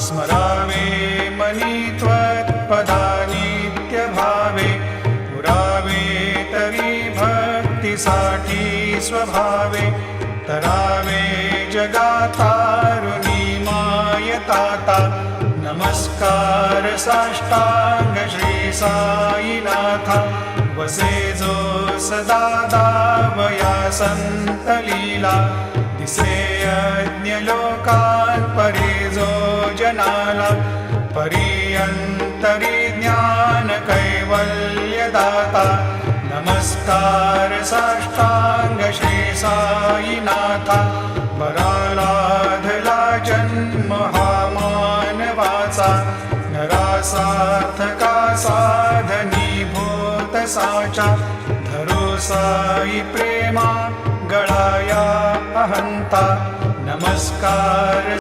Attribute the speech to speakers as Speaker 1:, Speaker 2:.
Speaker 1: स्मरावे money त्वत्पदानित्यभावे पुरावे तरी भक्तिसाठी स्वभावे जगातारुणी मायताता नमस्कार साष्टांग श्री साईनाथा। वसे जो सदा दावया संतलीला। दिसे परे जो जनाला परियन्तरि ज्ञान कैवल्यदाता नमस्कार साष्टांग श्री साईनाथा। पराराधला जन्म हा मानवाचा नरासार्थका साधनीभूत साचा धरो साई प्रेमा गळाया अहंता। नमस्कार